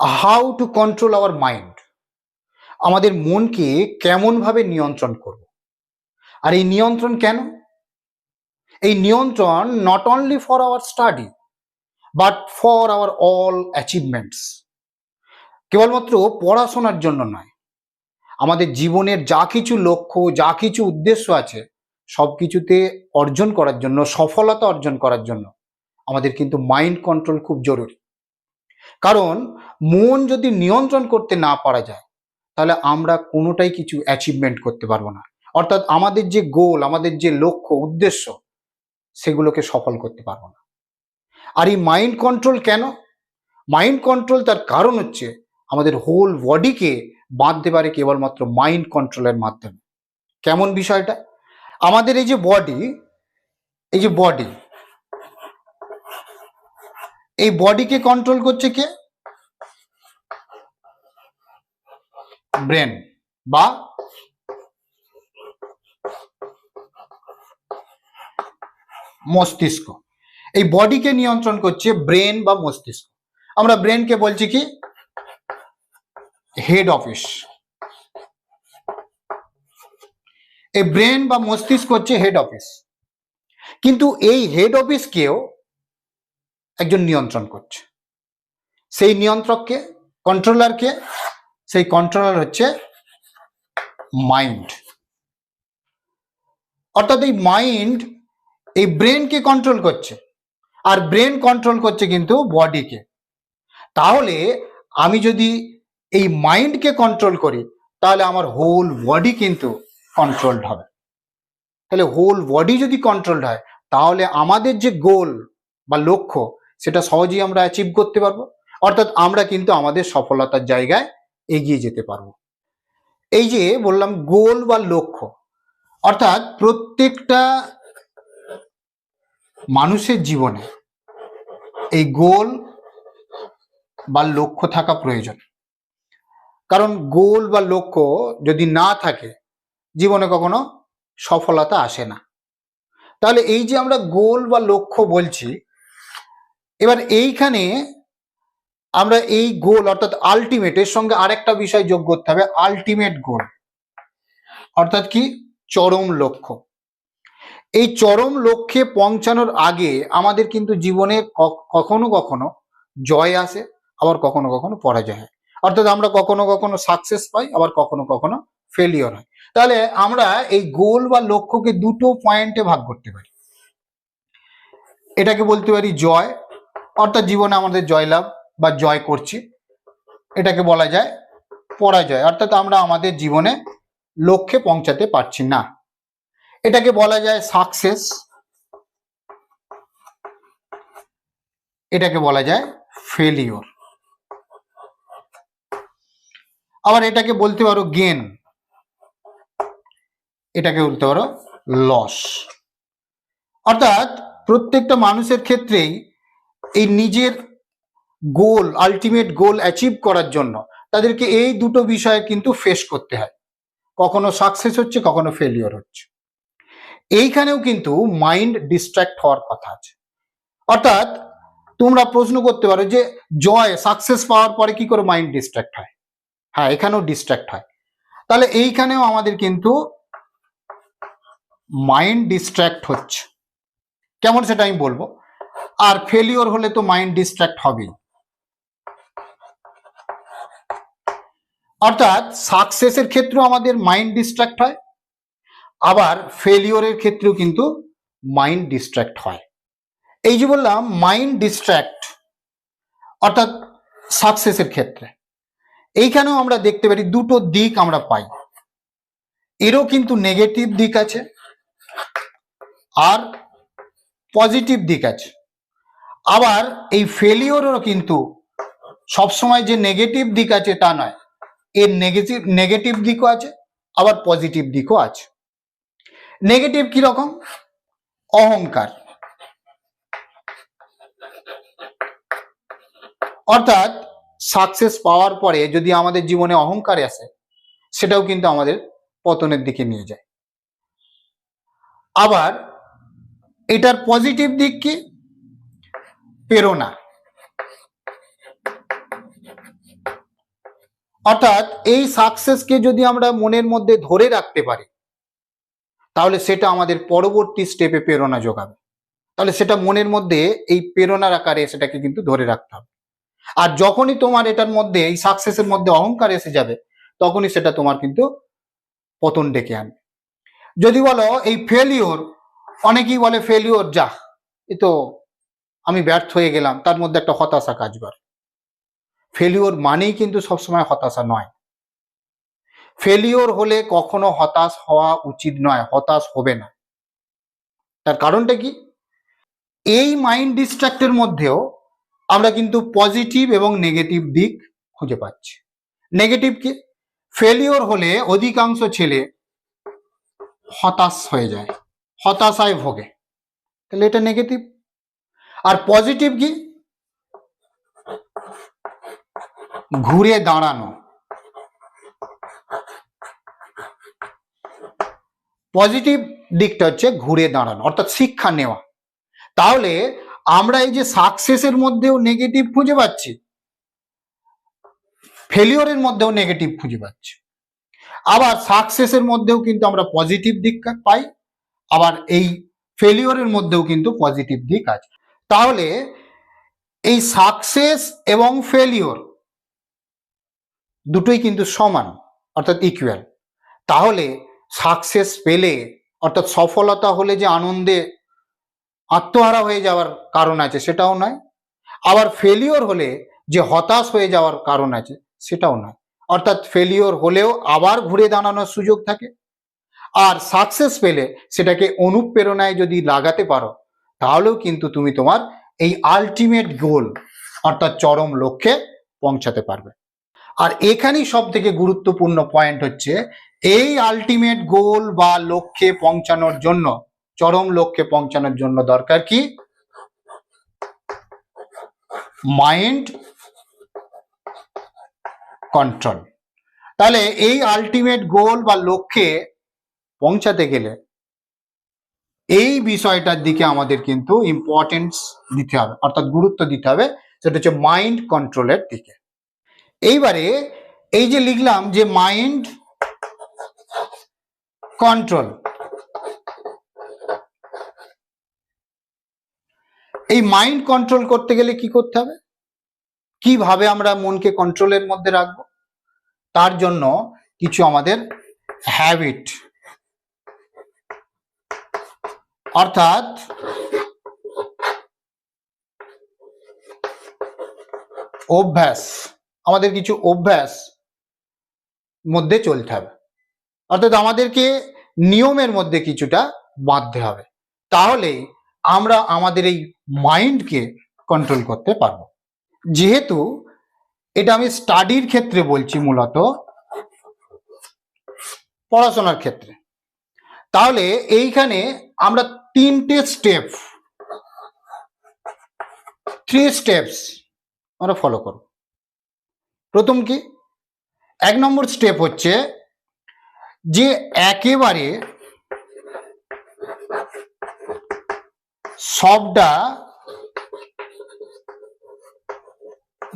How to control our mind আমাদের মনকে কেমনভাবে নিয়ন্ত্রণ করব? আর এই নিয়ন্ত্রণ কেন? এই নিয়ন্ত্রণ not only for our study but for our all achievements কেবলমাত্র পড়াশোনার জন্য নয়। আমাদের জীবনের যা কিছু লক্ষ্য, যা কিছু উদ্দেশ্য আছে, সব কিছুতে অর্জন করার জন্য, সফলতা অর্জন করার জন্য আমাদের কিন্তু মাইন্ড কন্ট্রোল খুব জরুরি। কারণ মন যদি নিয়ন্ত্রণ করতে না পারা যায়, তাহলে আমরা কোনোটাই কিছু অ্যাচিভমেন্ট করতে পারব না। অর্থাৎ আমাদের যে গোল আমাদের যে লক্ষ্য, উদ্দেশ্য, সেগুলোকে সফল করতে পারব না। আর এই মাইন্ড কন্ট্রোল কেন? মাইন্ড কন্ট্রোল তার কারণ হচ্ছে আমাদের হোল বডিকে বাঁধতে পারে কেবলমাত্র মাইন্ড কন্ট্রোলের মাধ্যমে। কেমন বিষয়টা? আমাদের এই যে বডি এই যে বডি এই বডিকে কন্ট্রোল করছে কে? ব্রেন বা মস্তিষ্ক। এই বডিকে নিয়ন্ত্রণ করছে ব্রেন বা মস্তিষ্ক। আমরা ব্রেনকে বলছি কি? হেড অফিস এই ব্রেন বা মস্তিষ্ক হচ্ছে হেড অফিস কিন্তু এই হেড অফিসকেও একজন নিয়ন্ত্রণ করছে। সেই নিয়ন্ত্রককে কন্ট্রোলারকে সেই কন্ট্রোলার হচ্ছে মাইন্ড অর্থাৎ এই মাইন্ড এই ব্রেনকে কন্ট্রোল করছে। আর ব্রেন কন্ট্রোল করছে কিন্তু বডিকে তাহলে আমি যদি এই মাইন্ডকে কন্ট্রোল করি, তাহলে আমার হোল বডি কিন্তু কন্ট্রোলড হবে। তাহলে হোল বডি যদি কন্ট্রোলড হয়, তাহলে আমাদের যে গোল বা লক্ষ্য সেটা সহজেই আমরা অ্যাচিভ করতে পারব। অর্থাৎ আমরা কিন্তু আমাদের সফলতার জায়গায় এগিয়ে যেতে পারব। এই যে বললাম গোল বা লক্ষ্য, অর্থাৎ প্রত্যেকটা মানুষের জীবনে এই গোল বা লক্ষ্য থাকা প্রয়োজন। কারণ গোল বা লক্ষ্য যদি না থাকে, জীবনে কখনো সফলতা আসে না। তাহলে এই যে আমরা গোল বা লক্ষ্য বলছি এবার এইখানে আমরা এই গোল অর্থাৎ আলটিমেটের সঙ্গে আরেকটা বিষয় যোগ করতে হবে আলটিমেট গোল অর্থাৎ কি? চরম লক্ষ্য। এই চরম লক্ষ্যে পৌঁছানোর আগে আমাদের কিন্তু জীবনে কখনো কখনো জয় আসে, আবার কখনো কখনো পরাজয় হয়। অর্থাৎ আমরা কখনো কখনো সাকসেস পাই, আবার কখনো কখনো ফেলিওর হয়। তাহলে আমরা এই গোল বা লক্ষ্যকে দুটো পয়েন্টে ভাগ করতে পারি। এটাকে বলতে পারি জয় অর্থাৎ জীবনে আমাদের জয়লাভ বা জয় করছি, এটাকে বলা যায় পরাজয়। অর্থাৎ আমরা আমাদের জীবনে লক্ষ্যে পৌঁছাতে পারছি না। এটাকে বলা যায় সাকসেস এটাকে বলা যায় ফেলিওর আবার এটাকে বলতে পারো গেন এটাকে বলতে পারো লস অর্থাৎ প্রত্যেকটা মানুষের ক্ষেত্রেই এই নিজের গোল আলটিমেট গোল অ্যাচিভ করার জন্য তাদেরকে এই দুটো বিষয়ে কিন্তু ফেস করতে হয়। কখনো সাকসেস হচ্ছে, কখনো ফেলিওর হচ্ছে। এইখানেও কিন্তু মাইন্ড ডিস্ট্র্যাক্ট হওয়ার কথা আছে। অর্থাৎ তোমরা প্রশ্ন করতে পারো যে জয় সাকসেস পাওয়ার পরে কি করে মাইন্ড ডিস্ট্র্যাক্ট হয়? হ্যাঁ এখানেও ডিস্ট্র্যাক্ট হয়। তাহলে এইখানেও আমাদের কিন্তু মাইন্ড ডিস্ট্র্যাক্ট হচ্ছে। কেমন সেটা আমি বলব? আর ফেলিওর হলে তো মাইন্ড ডিস্ট্র্যাক্ট হবেই। অর্থাৎ সাকসেসের ক্ষেত্রেও আমাদের মাইন্ড ডিস্ট্র্যাক্ট হয়, আবার ফেলিওরের ক্ষেত্রেও কিন্তু মাইন্ড ডিস্ট্র্যাক্ট হয়। এই যে বললাম মাইন্ড ডিস্ট্র্যাক্ট অর্থাৎ সাকসেসের ক্ষেত্রে। এইখানেও আমরা দেখতে পারি দুটো দিক আমরা পাই। এরও কিন্তু নেগেটিভ দিক আছে, আর পজিটিভ দিক আছে। আবার এই ফেলিওরও কিন্তু সবসময় যে নেগেটিভ দিক আছে তা নয়। এর নেগেটিভ নেগেটিভ দিকও আছে, আবার পজিটিভ দিকও আছে। নেগেটিভ কি রকম অহংকার। অর্থাৎ সাকসেস পাওয়ার পরে যদি আমাদের জীবনে অহংকার আসে, সেটাও কিন্তু আমাদের পতনের দিকে নিয়ে যায়। আবার এটার পজিটিভ দিক কি? প্রেরণা অর্থাৎ এই সাকসেসকে যদি আমরা মনের মধ্যে ধরে রাখতে পারি, তাহলে সেটা আমাদের পরবর্তী স্টেপে প্রেরণা যোগাবে। তাহলে সেটা মনের মধ্যে এই প্রেরণার আকারে সেটাকে কিন্তু ধরে রাখতে হবে। আর যখনই তোমার এটার মধ্যে, এই সাকসেসের মধ্যে অহংকার এসে যাবে, তখনই সেটা তোমার কিন্তু পতন ডেকে আনবে। যদি বলো এই ফেলিওর অনেকেই বলে ফেলিওর যা এ তো আমি ব্যর্থ হয়ে গেলাম, তার মধ্যে একটা হতাশা কাজ করে। ফেলিওর মানেই কিন্তু সবসময় হতাশা নয়। ফেলিওর হলে কখনো হতাশ হওয়া উচিত নয়, হতাশ হবে না। তার কারণটা কি? এই মাইন্ড ডিস্ট্রাক্টের মধ্যেও আমরা কিন্তু পজিটিভ এবং নেগেটিভ দিক খুঁজে পাচ্ছি। নেগেটিভ কি? ফেলিওর হলে অধিকাংশ ছেলে হতাশ হয়ে যায়, হতাশায় ভোগে। তাহলে এটা নেগেটিভ আর পজিটিভ কি? ঘুরে দাঁড়ানো। পজিটিভ দিকটা হচ্ছে ঘুরে দাঁড়ানো, অর্থাৎ শিক্ষা নেওয়া। তাহলে আমরা এই যে সাকসেসের মধ্যেও নেগেটিভ খুঁজে পাচ্ছি ফেলিওরের মধ্যেও নেগেটিভ খুঁজে পাচ্ছি। আবার সাকসেসের মধ্যেও কিন্তু আমরা পজিটিভ দিক পাই, আবার এই ফেলিওরের মধ্যেও কিন্তু পজিটিভ দিক আছে। তাহলে এই সাকসেস এবং ফেলিওর দুটোই কিন্তু সমান, অর্থাৎ ইকুয়াল তাহলে সাকসেস পেলে, অর্থাৎ সফলতা হলে যে আনন্দে আত্মহারা হয়ে যাওয়ার কারণ আছে সেটাও নয়। আবার ফেলিওর হলে যে হতাশ হয়ে যাওয়ার কারণ আছে সেটাও নয়। অর্থাৎ ফেলিওর হলেও আবার ঘুরে দাঁড়ানোর সুযোগ থাকে। আর সাকসেস পেলে সেটাকে অনুপ্রেরণায় যদি লাগাতে পারো তাহলেও কিন্তু তুমি তোমার এই আলটিমেট গোল অর্থাৎ চরম লক্ষ্যে পৌঁছাতে পারবে। আর এখানেই সব থেকে গুরুত্বপূর্ণ পয়েন্ট হচ্ছে, এই আলটিমেট গোল বা লক্ষ্যে পৌঁছানোর জন্য, চরম লক্ষ্যে পৌঁছানোর জন্য দরকার কি? মাইন্ড কন্ট্রোল তাহলে এই আলটিমেট গোল বা লক্ষ্যে পৌঁছাতে গেলে এই বিষয়টার দিকে আমাদের কিন্তু ইম্পর্টেন্স দিতে হবে, অর্থাৎ গুরুত্ব দিতে হবে, সেটা হচ্ছে মাইন্ড কন্ট্রোলের দিকে। এইবারে এই যে লিখলাম যে মাইন্ড কন্ট্রোল এই মাইন্ড কন্ট্রোল করতে গেলে কি করতে হবে? কীভাবে আমরা মনকে কন্ট্রোলের মধ্যে রাখব? তার জন্য কিছু আমাদের হ্যাবিট অর্থাৎ অভ্যাস, আমাদের কিছু অভ্যাস মধ্যে চলতে হবে। অর্থাৎ আমাদেরকে নিয়মের মধ্যে কিছুটা বাঁধতে হবে। তাহলেই আমরা আমাদের এই মাইন্ডকে কন্ট্রোল করতে পারব। যেহেতু এটা আমি স্টাডির ক্ষেত্রে বলছি মূলত, পড়াশোনার ক্ষেত্রে। তাহলে এইখানে আমরা তিনটে স্টেপ থ্রি স্টেপস আমরা ফলো করব। প্রথম কি? এক নম্বর স্টেপ হচ্ছে যে একেবারে সবটা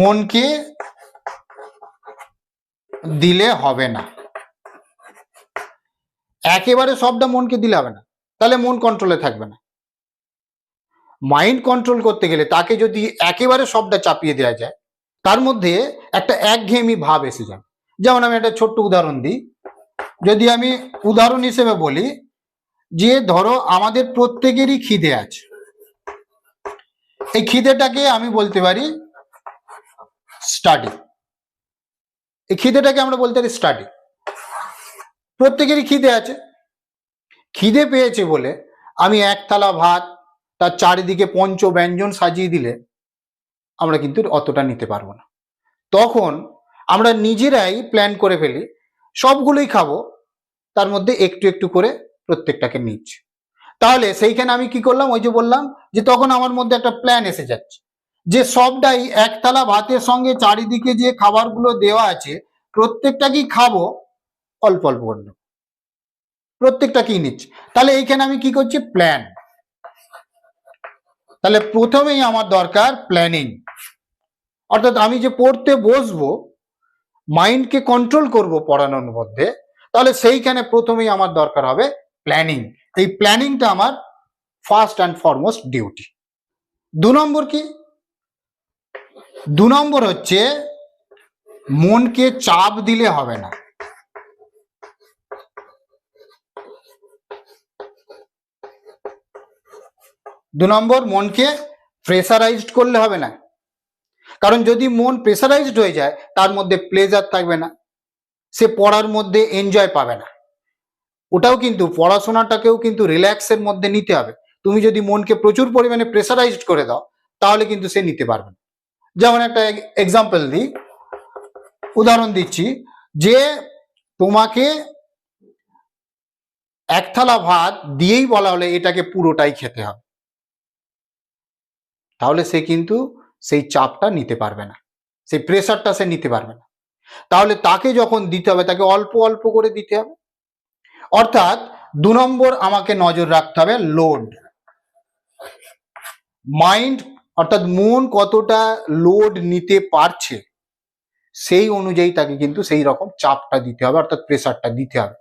মনকে দিলে হবে না। একেবারে সবটা মনকে দিলে হবে না। তাহলে মন কন্ট্রোলে থাকবে না। মাইন্ড কন্ট্রোল করতে গেলে তাকে যদি একেবারে সবটা চাপিয়ে দেওয়া যায়, তার মধ্যে একটা একঘেয়েমি ভাব এসে যাবে। যেমন আমি একটা ছোট্ট উদাহরণ দিই। যদি আমি উদাহরণ হিসেবে বলি যে ধরো আমাদের প্রত্যেকেরই খিদে আছে। এই খিদেটাকে আমি বলতে পারি স্টাডি এই খিদেটাকে আমরা বলতে পারি স্টাডি প্রত্যেকেরই খিদে আছে। খিদে পেয়েছে বলে আমি এক থালা ভাত, তার চারিদিকে পঞ্চ ব্যঞ্জন সাজিয়ে দিলে আমরা কিন্তু অতটা নিতে পারব না। তখন আমরা নিজেরাই প্ল্যান করে ফেলি, সবগুলোই খাব, তার মধ্যে একটু একটু করে প্রত্যেকটাকে নিচ্ছি। তাহলে সেইখানে আমি কি করলাম? ওই যে বললাম যে তখন আমার মধ্যে একটা প্ল্যান এসে যাচ্ছে যে সবটাই একতলা ভাতের সঙ্গে চারিদিকে যে খাবারগুলো দেওয়া আছে, প্রত্যেকটাকেই খাব, অল্প অল্প করে। প্রত্যেকটাকেই নিচ্ছি। তাহলে এইখানে আমি কি করছি? প্ল্যান তাহলে প্রথমেই আমার দরকার প্ল্যানিং অর্থাৎ আমি যে পড়তে বসবো মাইন্ডকে কন্ট্রোল করব পড়ানোর মধ্যে, তাহলে সেইখানে প্রথমেই আমার দরকার হবে প্ল্যানিং এই প্ল্যানিংটা আমার ফার্স্ট অ্যান্ড ফরমোস্ট ডিউটি দু নম্বর কি? দু নম্বর হচ্ছে মনকে চাপ দিলে হবে না। দু নম্বর, মনকে প্রেসারাইজড করলে হবে না। কারণ যদি মন প্রেসারাইজড হয়ে যায়, তার মধ্যে প্লেজার থাকবে না। সে পড়ার মধ্যে এনজয় পাবে না। ওটাও কিন্তু, পড়াশোনাটাকেও কিন্তু রিল্যাক্সের মধ্যে নিতে হবে। তুমি যদি মনকে প্রচুর পরিমাণে প্রেসারাইজড করে দাও, তাহলে কিন্তু সে নিতে পারবে না। যেমন একটা এক্সাম্পল দিই। উদাহরণ দিচ্ছি যে তোমাকে এক থালা ভাত দিয়েই বলা হলে, এটাকে পুরোটাই খেতে হবে। তাহলে সে কিন্তু সেই চাপটা নিতে পারবে না। সেই প্রেসারটা সে নিতে পারবে না। তাহলে তাকে যখন দিতে হবে, তাকে অল্প অল্প করে দিতে হবে। অর্থাৎ দু নম্বর আমাকে নজর রাখতে হবে লোড মাইন্ড অর্থাৎ মন কতটা লোড নিতে পারছে, সেই অনুযায়ী তাকে কিন্তু সেই রকম চাপটা দিতে হবে, অর্থাৎ প্রেসারটা দিতে হবে।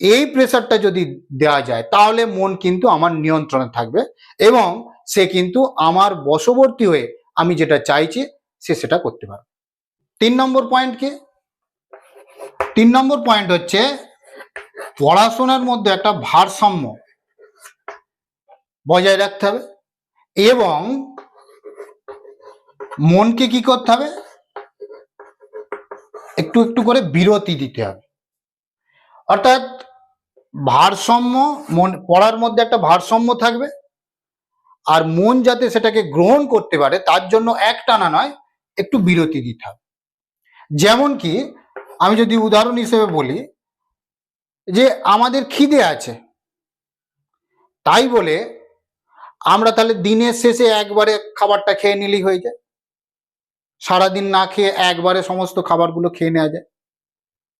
এই প্রেসারটা যদি দেওয়া যায়, তাহলে মন কিন্তু আমার নিয়ন্ত্রণে থাকবে এবং সে কিন্তু আমার বশবর্তী হয়ে আমি যেটা চাইছি, সে সেটা করতে পারবে। তিন নম্বর পয়েন্ট কি? তিন নম্বর পয়েন্ট হচ্ছে পড়াশোনার মধ্যে একটা ভারসাম্য বজায় রাখতে হবে এবং মনকে কি করতে হবে? একটু একটু করে বিরতি দিতে হবে। অর্থাৎ ভারসাম্য, মন, পড়ার মধ্যে একটা ভারসাম্য থাকবে। আর মন যাতে সেটাকে গ্রহণ করতে পারে, তার জন্য একটানা নয়, একটু বিরতি দিতে হবে। যেমন কি, আমি যদি উদাহরণ হিসেবে বলি, যে আমাদের খিদে আছে, তাই বলে আমরা তাহলে দিনের শেষে একবারে খাবারটা খেয়ে নিলেই হয়ে যায়। সারাদিন না খেয়ে একবারে সমস্ত খাবারগুলো খেয়ে নেওয়া যায়।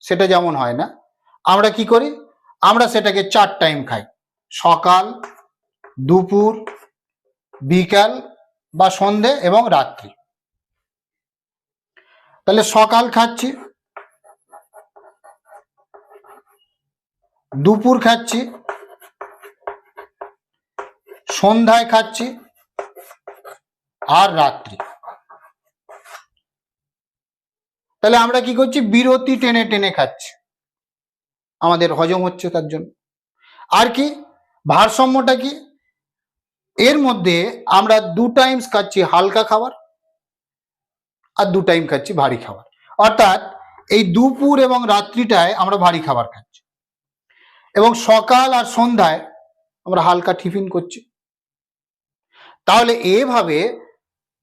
সেটা যেমন হয় না। আমরা কি করি? আমরা সেটাকে চার টাইম খাই। সকাল, দুপুর বিকাল বা সন্ধে এবং রাত্রি। তাহলে সকাল খাচ্ছি, দুপুর খাচ্ছি, সন্ধ্যায় খাচ্ছি আর রাত্রি। তাহলে আমরা কি করছি? বিরতি টেনে টেনে খাচ্ছি। আমাদের হজম হচ্ছে তার জন্য। আর কি? ভারসাম্যটা কি? এর মধ্যে আমরা দু টাইমস খাচ্ছি হালকা খাবার আর দু টাইম খাচ্ছি ভারী খাবার। অর্থাৎ এই দুপুর এবং রাত্রিটায় আমরা ভারী খাবার খাচ্ছি। এবং সকাল আর সন্ধ্যায় আমরা হালকা টিফিন করছি। তাহলে এভাবে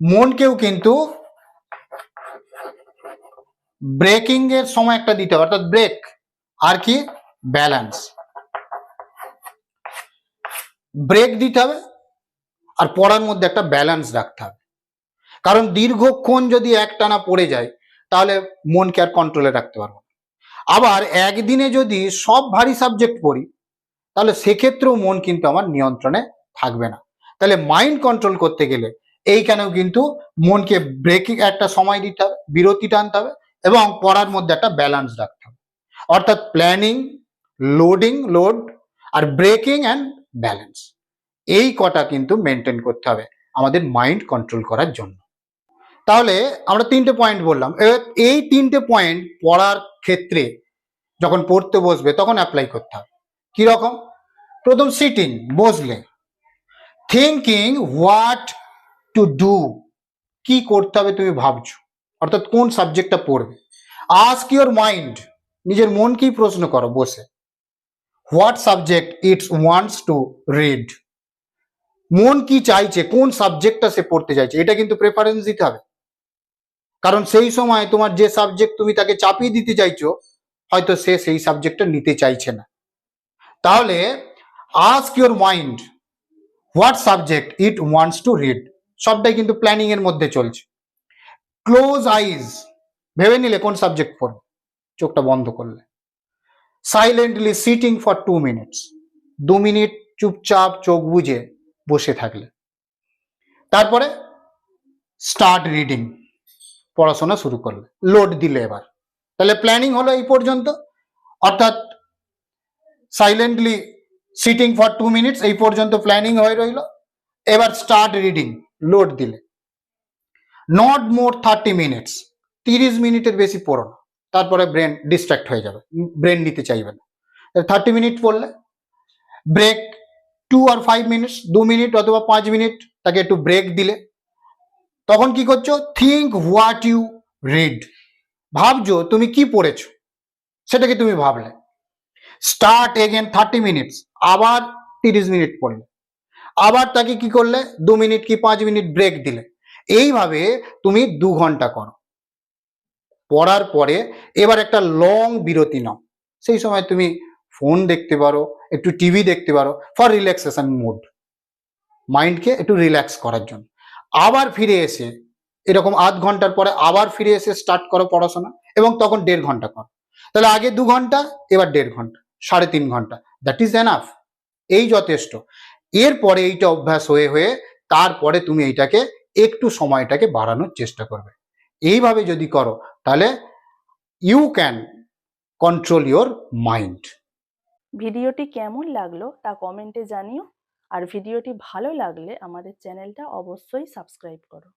মনকেও কিন্তু ব্রেকিং এর সময় একটা দিতে হবে, অর্থাৎ ব্রেক আর কি? ব্যালেন্স ব্রেক দিতে হবে আর পড়ার মধ্যে একটা ব্যালেন্স রাখতে হবে। কারণ দীর্ঘক্ষণ যদি একটানা পড়ে যায় তাহলে মনকে আর কন্ট্রোলে রাখতে পারব। আবার একদিনে যদি সব ভারী সাবজেক্ট পড়ি, তাহলে সেক্ষেত্রেও মন কিন্তু আমার নিয়ন্ত্রণে থাকবে না। তাহলে মাইন্ড কন্ট্রোল করতে গেলে এইখানেও কিন্তু মনকে ব্রেকিং একটা সময় দিতে হবে, বিরতি টানতে হবে এবং পড়ার মধ্যে একটা ব্যালেন্স রাখতে হবে। অর্থাৎ প্ল্যানিং লোডিং লোড আর ব্রেকিং অ্যান্ড ব্যালেন্স এই কটা কিন্তু মেনটেন করতে হবে আমাদের মাইন্ড কন্ট্রোল করার জন্য। তাহলে আমরা তিনটে পয়েন্ট বললাম। এই তিনটে পয়েন্ট পড়ার ক্ষেত্রে যখন পড়তে বসবে তখন অ্যাপ্লাই করতে হবে। কীরকম প্রথম সিটিং বসলে। থিঙ্কিং হোয়াট টু ডু কি করতে হবে তুমি ভাবছ? অর্থাৎ কোন সাবজেক্টটা পড়বে? আস্ক ইউর মাইন্ড নিজের মনকেই প্রশ্ন করো বসে। What subject its wants to read মন কি চাইছে, কোন সাবজেক্টটা সে পড়তে চাইছে, এটা কিন্তু প্রেফারেন্স দিতে হবে। কারণ সেই সময় তোমার যে সাবজেক্ট তুমি তাকে চাপিয়ে দিতে চাইছো, হয়তো সে সেই সাবজেক্টটা নিতে চাইছে না। তাহলে ask your mind what subject it wants to read সবটাই কিন্তু প্ল্যানিং এর মধ্যে চলছে। ক্লোজ আইজ ভেবে নিলে কোন সাবজেক্ট পড়বে? চোখটা বন্ধ করলে। Silently sitting for two minutes দু মিনিট চুপচাপ চোখ বুঝে বসে থাকলে। তারপরে স্টার্ট রিডিং পড়াশোনা শুরু করলে লোড দিলে এবার। তাহলে প্ল্যানিং হলো এই পর্যন্ত। অর্থাৎ silently sitting for two minutes এই পর্যন্ত প্ল্যানিং হয়ে রইল। এবার স্টার্ট রিডিং লোড দিলে। নট মোর থার্টি মিনিটস তিরিশ মিনিটের বেশি পড়ো না। তারপরে ব্রেন ডিস্ট্র্যাক্ট হয়ে যাবে ব্রেন নিতে চাইবে না। থার্টি মিনিট পড়লে ব্রেক টু আর ফাইভ মিনিটস দু মিনিট অথবা পাঁচ মিনিট তাকে একটু ব্রেক দিলে। তখন কি করছ? থিঙ্ক হোয়াট ইউ রিড ভাবছ, তুমি কি পড়েছো? সেটাকে তুমি ভাবলে। স্টার্ট এগেন থার্টি মিনিটস আবার তিরিশ মিনিট পড়লে। আবার তাকে কি করলে? দু মিনিট কি পাঁচ মিনিট ব্রেক দিলে। এইভাবে তুমি দু ঘণ্টা করো। পড়ার পরে এবার একটা লং বিরতি নাও। সেই সময় তুমি ফোন দেখতে পারো, একটু টিভি দেখতে পারো ফর রিল্যাক্সেশন মুড মাইন্ডকে একটু রিল্যাক্স করার জন্য। আবার ফিরে এসে, এরকম আধ ঘণ্টার পরে আবার ফিরে এসে স্টার্ট করো পড়াশোনা এবং তখন দেড় ঘণ্টা করো। তাহলে আগে দু ঘণ্টা, এবার দেড় ঘণ্টা, সাড়ে তিন ঘণ্টা। দ্যাট ইজ এনাফ এই যথেষ্ট। এরপরে এইটা অভ্যাস হয়ে হয়ে তারপরে তুমি এইটাকে একটু সময়টাকে বাড়ানোর চেষ্টা করবে। এইভাবে যদি করো, তাহলে you can control your mind ভিডিওটি কেমন লাগল তা কমেন্টে জানিও। আর ভিডিওটি ভালো লাগলে আমাদের চ্যানেলটা অবশ্যই সাবস্ক্রাইব করো।